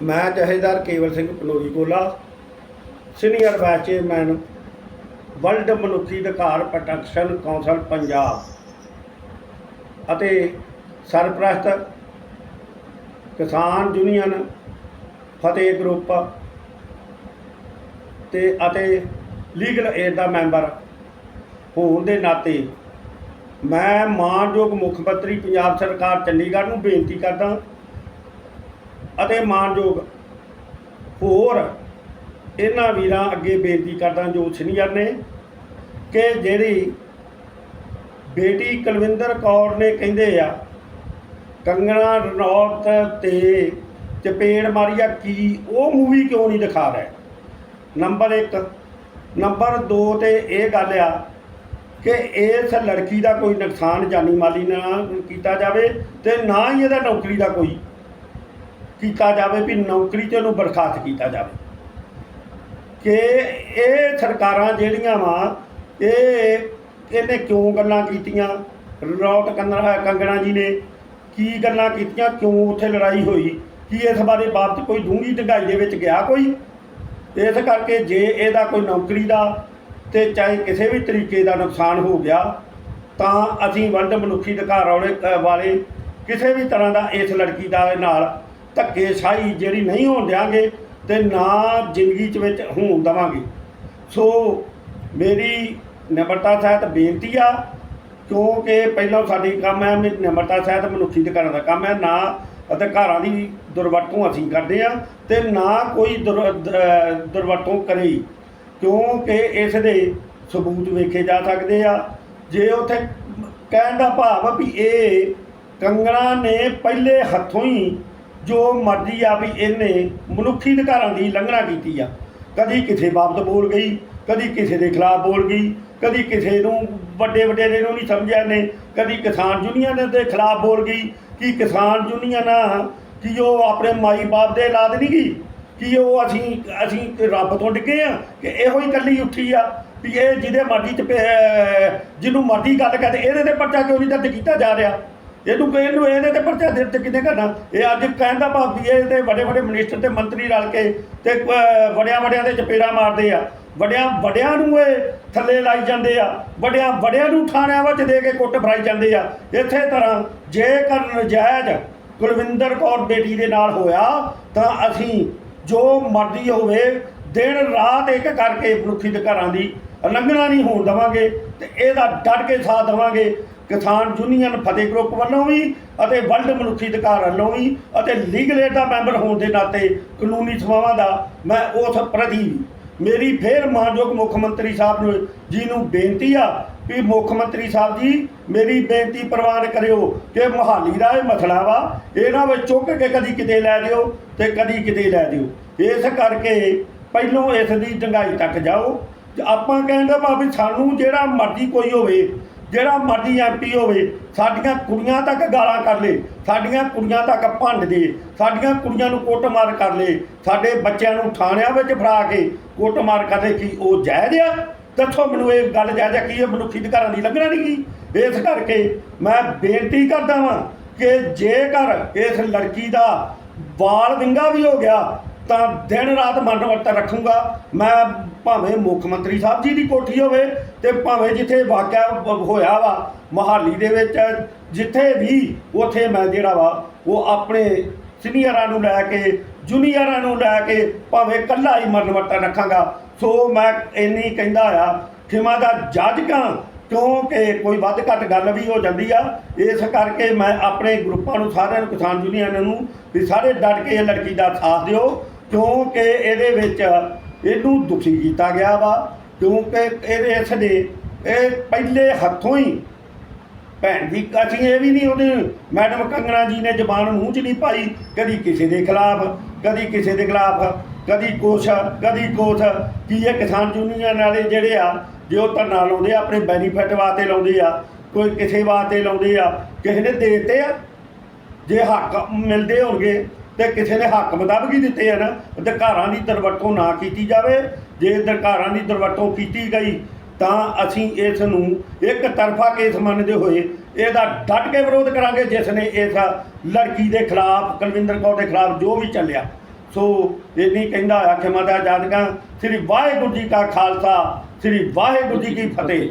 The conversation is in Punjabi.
ਮੈਂ ਜਹੇਦਾਰ ਕੇਵਲ ਸਿੰਘ ਪਨੋਰੀ ਕੋਲਾ ਸੀਨੀਅਰ ਵਾਈਸ ਚੇਅਰਮੈਨ ਵਰਲਡ ਮਨੁੱਖੀ ਅਧਿਕਾਰ ਪ੍ਰੋਟੈਕਸ਼ਨ ਕੌਂਸਲ ਪੰਜਾਬ ਅਤੇ ਸਰਪ੍ਰਸਤ ਕਿਸਾਨ ਯੂਨੀਅਨ, ਫਤਿਹ ਗਰੁੱਪ ਤੇ ਅਤੇ ਲੀਗਲ ਏਡ ਦਾ ਮੈਂਬਰ ਹੋਣ ਦੇ ਨਾਤੇ ਮੈਂ ਮਾਨਯੋਗ ਮੁੱਖ ਮੰਤਰੀ ਪੰਜਾਬ ਸਰਕਾਰ ਚੰਡੀਗੜ੍ਹ ਨੂੰ ਬੇਨਤੀ ਕਰਦਾ ਅਤੇ ਮਾਨਯੋਗ ਹੋਰ ਇਹਨਾਂ ਵੀਰਾਂ ਅੱਗੇ ਬੇਨਤੀ ਕਰਦਾ ਜੋ ਸੀਨੀਅਰ ਨੇ ਕਿ ਜਿਹੜੀ ਬੇਟੀ ਕੁਲਵਿੰਦਰ ਕੌਰ ਨੇ ਕਹਿੰਦੇ ਆ, ਕੰਗਣਾ ਰਣੌਤ ਤੇ ਚਪੇੜ ਮਾਰੀ ਆ ਕੀ, ਉਹ ਮੂਵੀ ਕਿਉਂ ਨਹੀਂ ਦਿਖਾ ਰਿਹਾ? ਨੰਬਰ 1 ਨੰਬਰ 2 ਤੇ ਇਹ ਗੱਲ ਆ ਕਿ ਇਸ ਲੜਕੀ ਦਾ ਕੋਈ ਨੁਕਸਾਨ ਜਾਨੀ ਮਾਲੀ ਨਾ ਕੀਤਾ ਜਾਵੇ ਤੇ ਨਾ ਹੀ ਇਹਦਾ ਨੌਕਰੀ ਦਾ ਕੋਈ ਕੀਤਾ ਜਾਵੇ ਵੀ ਨੌਕਰੀ ਤੇ ਉਹਨੂੰ ਬਰਖਾਸਤ ਕੀਤਾ ਜਾਵੇ। ਕਿ ਇਹ ਸਰਕਾਰਾਂ ਜਿਹੜੀਆਂ ਵਾ, ਇਹ ਇਹਨੇ ਕਿਉਂ ਗੱਲਾਂ ਕੀਤੀਆਂ? ਰੌਟ ਕੰਗਣਾ ਕੰਗਣਾ ਜੀ ਨੇ ਕੀ ਗੱਲਾਂ ਕੀਤੀਆਂ? ਕਿਉਂ ਉੱਥੇ ਲੜਾਈ ਹੋਈ? ਕੀ ਇਸ ਬਾਰੇ ਬਾਬਤ ਕੋਈ ਡੂੰਘੀ ਢੰਗਾਈ ਦੇ ਵਿੱਚ ਗਿਆ ਕੋਈ? ਇਸ ਕਰਕੇ ਜੇ ਇਹਦਾ ਕੋਈ ਨੌਕਰੀ ਦਾ ਤੇ ਚਾਹੇ ਕਿਸੇ ਵੀ ਤਰੀਕੇ ਦਾ ਨੁਕਸਾਨ ਹੋ ਗਿਆ, ਤਾਂ ਅਸੀਂ ਵੰਡ ਮਨੁੱਖੀ ਅਧਿਕਾਰ ਵਾਲੇ ਵਾਲੇ ਕਿਸੇ ਵੀ ਤਰ੍ਹਾਂ ਦਾ ਇਸ ਲੜਕੀ ਦਾ ਨਾਲ ਧੱਕੇਸ਼ਾਹੀ ਜਿਹੜੀ ਨਹੀਂ ਹੋਣ ਦਿਆਂਗੇ ਤੇ ਨਾ ਜ਼ਿੰਦਗੀ 'ਚ ਵਿੱਚ ਹੋਣ ਦੇਵਾਂਗੇ। ਸੋ ਮੇਰੀ ਨਿਮਰਤਾ ਸਹਿਤ ਬੇਨਤੀ ਆ, ਕਿਉਂਕਿ ਪਹਿਲਾਂ ਸਾਡੀ ਕੰਮ ਹੈ ਵੀ ਨਿਮਰਤਾ ਸਹਿਤ ਮਨੁੱਖੀ ਅਧਿਕਾਰਾਂ ਦਾ ਕੰਮ ਹੈ, ਨਾ ਅਧਿਕਾਰਾਂ ਦੀ ਦੁਰਵਰਤੋਂ ਅਸੀਂ ਕਰਦੇ ਆ ਤੇ ਨਾ ਕੋਈ ਦੁਰ- ਦੁਰਵਰਤੋਂ ਕਰੇ। ਕਿਉਂਕਿ ਇਸ ਦੇ ਸਬੂਤ ਵੇਖੇ ਜਾ ਸਕਦੇ ਆ। ਜੇ ਉਥੇ ਕਹਿਣ ਦਾ ਭਾਵ ਆ ਵੀ ਇਹ ਕੰਗਣਾ ਨੇ ਪਹਿਲੇ ਹੱਥੋਂ ਹੀ ਜੋ ਮਰਜ਼ੀ ਆ ਵੀ ਇਹਨੇ ਮਨੁੱਖੀ ਅਧਿਕਾਰਾਂ ਦੀ ਲੰਘਣਾ ਕੀਤੀ ਆ। ਕਦੀ ਕਿਸੇ ਬਾਬਤ ਬੋਲ ਗਈ, ਕਦੀ ਕਿਸੇ ਦੇ ਖਿਲਾਫ ਬੋਲ ਗਈ, ਕਦੀ ਕਿਸੇ ਨੂੰ ਵੱਡੇ ਵੱਡੇ ਨੂੰ ਨਹੀਂ ਸਮਝਿਆ ਨੇ ਕਦੀ ਕਿਸਾਨ ਯੂਨੀਅਨ ਦੇ ਖਿਲਾਫ ਬੋਲ ਗਈ ਕਿ ਕਿਸਾਨ ਯੂਨੀਅਨ ਕਿ ਉਹ ਆਪਣੇ ਮਾਈ ਬਾਪ ਦੇ ਔਲਾਦ ਨਹੀਂ ਗਈ ਕਿ ਉਹ ਅਸੀਂ ਅਸੀਂ ਰੱਬ ਤੋਂ ਡਿੱਗੇ ਆ, ਕਿ ਇਹੋ ਹੀ ਇਕੱਲੀ ਉੱਠੀ ਆ, ਵੀ ਇਹ ਜਿਹਦੇ ਮਰਜ਼ੀ ਚ ਪੈ- ਜਿਹਨੂੰ ਮਰਜ਼ੀ ਗੱਲ ਕਰਦੇ ਇਹਦੇ ਤੇ ਪਰਚਾ ਕਿਉਂ ਨਹੀਂ ਦਰਜ ਕੀਤਾ ਜਾ ਰਿਹਾ? ਇਹਨੂੰ ਕਿ ਇਹਨੂੰ ਇਹਦੇ ਤੇ ਪਰਚਾ ਦਰਜ ਕਿਤੇ ਕਰਨਾ ਇਹ ਅੱਜ ਕਹਿੰਦਾ ਭਾਵੀ ਇਹ ਤੇ ਵੱਡੇ ਵੱਡੇ ਮਨਿਸਟਰ ਤੇ ਮੰਤਰੀ ਰਲ ਕੇ ਤੇ ਅਹ, ਵੱਡਿਆਂ ਵੱਡਿਆਂ ਦੇ ਚਪੇੜਾ ਮਾਰਦੇ ਆ। ਵੱਡਿਆਂ ਵੱਡਿਆਂ ਨੂੰ ਇਹ ਥੱਲੇ ਲਾਈ ਜਾਂਦੇ ਆ। ਵੱਡਿਆਂ ਵੱਡਿਆਂ ਨੂੰ ਥਾਣਿਆਂ ਵਿੱਚ ਦੇ ਕੇ ਕੁੱਟ ਫਰਾਈ ਜਾਂਦੇ ਆ। ਇਸੇ ਤਰ੍ਹਾਂ ਜੇਕਰ ਨਜਾਇਜ਼ ਕੁਲਵਿੰਦਰ ਕੌਰ ਬੇਟੀ ਦੇ ਨਾਲ ਹੋਇਆ ਤਾਂ ਅਸੀਂ ਜੋ ਮਰਜ਼ੀ ਹੋਵੇ ਦਿਨ ਰਾਤ ਇੱਕ ਕਰਕੇ ਮਨੁੱਖੀ ਅਧਿਕਾਰਾਂ ਦੀ ਉਲੰਘਣਾ ਨਹੀਂ ਹੋਣ ਦੇਵਾਂਗੇ ਤੇ ਇਹਦਾ ਡਟ ਕੇ ਸਾਥ ਦੇਵਾਂਗੇ। ਕਿਸਾਨ ਯੂਨੀਅਨ ਫਤਿਹ ਗਰੁੱਪ ਵੱਲੋਂ ਵੀ ਅਤੇ ਵਰਲਡ ਮਨੁੱਖੀ ਅਧਿਕਾਰ ਵੱਲੋਂ ਵੀ ਅਤੇ ਲੀਗਲ ਏਡ ਦਾ ਮੈਂਬਰ ਹੋਣ ਦੇ ਨਾਤੇ ਕਾਨੂੰਨੀ ਸੇਵਾਵਾਂ ਦਾ ਮੈਂ ਉਸ ਪ੍ਰਤੀ ਵੀ ਮੇਰੀ ਫੇਰ ਮਾਨਯੋਗ ਮੁੱਖ ਮੰਤਰੀ ਸਾਹਿਬ ਨੂੰ ਜੀ ਨੂੰ ਬੇਨਤੀ ਆ ਵੀ ਮੁੱਖ ਮੰਤਰੀ ਸਾਹਿਬ ਜੀ, ਮੇਰੀ ਬੇਨਤੀ ਪ੍ਰਵਾਨ ਕਰਿਓ ਕਿ ਮਹਾਲੀ ਦਾ ਇਹ ਮਸਲਾ ਵਾ, ਇਹਨਾਂ ਵਿੱਚ ਚੁੱਕ ਕੇ ਕਦੀ ਕਿਤੇ ਲੈ ਦਿਓ ਤੇ ਕਦੀ ਕਿਤੇ ਲੈ ਦਿਓ। ਇਸ ਕਰਕੇ ਪਹਿਲੋਂ ਇਸ ਦੀ ਡੰਗਾਈ ਤੱਕ ਜਾਓ। ਆਪਾਂ ਕਹਿੰਦੇ ਬਾ ਵੀ ਸਾਨੂੰ ਜਿਹੜਾ ਮਰਜ਼ੀ ਕੋਈ ਹੋਵੇ ਜਿਹੜਾ ਮਰਜ਼ੀ ਐਮਪੀ ਹੋਵੇ, ਸਾਡੀਆਂ ਕੁੜੀਆਂ ਤੱਕ ਗਾਲਾਂ ਕਰ ਲੇ, ਸਾਡੀਆਂ ਕੁੜੀਆਂ ਤੱਕ ਭੰਡ ਦੇ, ਸਾਡੀਆਂ ਕੁੜੀਆਂ ਨੂੰ ਕੁੱਟਮਾਰ ਕਰ ਲੇ, ਸਾਡੇ ਬੱਚਿਆਂ ਨੂੰ ਥਾਣਿਆਂ ਵਿੱਚ ਫੜਾ ਕੇ ਕੁੱਟਮਾਰ ਕਰ ਲੇ, ਕੀ ਉਹ ਜਾਇਜ਼ ਆ? ਦੱਸੋ ਮੈਨੂੰ ਇਹ ਗੱਲ ਜਾਇਜ਼ ਆ, ਕੀ ਇਹ ਮਨੁੱਖੀ ਅਧਿਕਾਰਾਂ ਦੀ ਲੱਗਣਾ ਨਹੀਂ ਗੀ ਇਸ ਕਰਕੇ ਮੈਂ ਬੇਨਤੀ ਕਰਦਾ ਵਾਂ ਕਿ ਜੇਕਰ ਇਸ ਲੜਕੀ ਦਾ ਵਾਲ ਵਿੰਗਾ ਵੀ ਹੋ ਗਿਆ ਤਾਂ ਦਿਨ ਰਾਤ ਮਨ ਵਰਤਾ ਰੱਖੂੰਗਾ। ਮੈਂ ਭਾਵੇਂ ਮੁੱਖ ਮੰਤਰੀ ਸਾਹਿਬ ਜੀ ਦੀ ਕੋਠੀ ਹੋਵੇ ਤੇ ਭਾਵੇਂ ਜਿੱਥੇ ਵਾਕਿਆ ਬ- ਹੋਇਆ ਵਾ, ਮਹਾਲੀ ਦੇ ਵਿੱਚ, ਜਿੱਥੇ ਵੀ ਉਥੇ ਮੈਂ ਜਿਹੜਾ ਵਾ, ਉਹ ਆਪਣੇ ਸੀਨੀਅਰਾਂ ਨੂੰ ਲੈ ਕੇ, ਜੂਨੀਅਰਾਂ ਨੂੰ ਲੈ ਕੇ ਭਾਵੇਂ ਇਕੱਲਾ ਹੀ ਮਰਨ ਵਰਤਾ ਰੱਖਾਂਗਾ। ਸੋ ਮੈਂ ਇੰਨੀ ਕਹਿੰਦਾ ਆ, ਖਿਮਾ ਦਾ ਜੱਜ ਕਾਂ, ਕਿਉਂਕਿ ਕੋਈ ਵੱਧ ਘੱਟ ਗੱਲ ਵੀ ਹੋ ਜਾਂਦੀ ਆ। ਇਸ ਕਰਕੇ ਮੈਂ ਆਪਣੇ ਗਰੁੱਪਾਂ ਨੂੰ ਸਾਰਿਆਂ ਨੂੰ, ਕਿਸਾਨ ਯੂਨੀਅਨ ਨੂੰ ਵੀ ਸਾਰੇ ਡਟ ਕੇ ਇਹ ਲੜਕੀ ਦਾ ਸਾਥ ਦਿਓ। ਕਿਉਂਕਿ ਇਹਦੇ ਵਿੱਚ ਇਹਨੂੰ ਦੁਖੀ ਕੀਤਾ ਗਿਆ ਵਾ, ਕਿਉਂਕਿ ਇਹਦੇ ਇਸ ਦੇ ਇਹ ਪਹਿਲੇ ਹੱਥੋਂ ਹੀ ਭੈਣ ਦੀ ਅਸੀਂ ਇਹ ਵੀ ਨਹੀਂ ਉਹਦੇ, ਮੈਡਮ ਕੰਗਣਾ ਜੀ ਨੇ ਜ਼ਬਾਨ ਮੂੰਹ 'ਚ ਨਹੀਂ ਪਾਈ, ਕਦੀ ਕਿਸੇ ਦੇ ਖਿਲਾਫ, ਕਦੀ ਕਿਸੇ ਦੇ ਖਿਲਾਫ, ਕਦੀ ਕੁਛ ਕਦੀ ਕੁਛ, ਕੀ ਇਹ ਕਿਸਾਨ ਯੂਨੀਅਨ ਵਾਲੇ ਜਿਹੜੇ ਆ, ਜੇ ਉਹ ਧਰਨਾ ਲਾਉਂਦੇ ਆ, ਆਪਣੇ ਬੈਨੀਫਿਟ ਵਾਸਤੇ ਲਾਉਂਦੇ ਆ, ਕੋਈ ਕਿਸੇ ਵਾਸਤੇ ਲਾਉਂਦੇ ਆ, ਕਿਸੇ ਨੇ ਦੇਤੇ ਆ, ਜੇ ਹੱਕ ਮਿਲਦੇ ਹੋਣਗੇ ਤੇ ਕਿਸੇ ਨੇ ਹੱਕ ਮੁਤਾਬਕ ਹੀ ਦਿੱਤੇ ਆ ਨਾ, ਅਧਿਕਾਰਾਂ ਦੀ ਦੁਰਵਰਤੋਂ ਨਾ ਕੀਤੀ ਜਾਵੇ। ਜੇ ਅਧਿਕਾਰਾਂ ਦੀ ਦੁਰਵਰਤੋਂ ਕੀਤੀ ਗਈ, ਤਾਂ ਅਸੀਂ ਇਸ ਨੂੰ ਇੱਕ ਤਰਫਾ ਕੇਸ ਮੰਨਦੇ ਹੋਏ ਇਹਦਾ ਡਟ ਕੇ ਵਿਰੋਧ ਕਰਾਂਗੇ, ਜਿਸ ਨੇ ਇਸ ਲੜਕੀ ਦੇ ਖਿਲਾਫ, ਕੁਲਵਿੰਦਰ ਕੌਰ ਦੇ ਖਿਲਾਫ ਜੋ ਵੀ ਚੱਲਿਆ। ਸੋ ਇੰਨੀ ਕਹਿੰਦਾ ਹੋਇਆ ਖਿਮਾ ਦਾ ਸ੍ਰੀ ਵਾਹਿਗੁਰੂ ਜੀ ਕਾ ਖਾਲਸਾ, ਸ੍ਰੀ ਵਾਹਿਗੁਰੂ ਜੀ ਕੀ ਫਤਿਹ।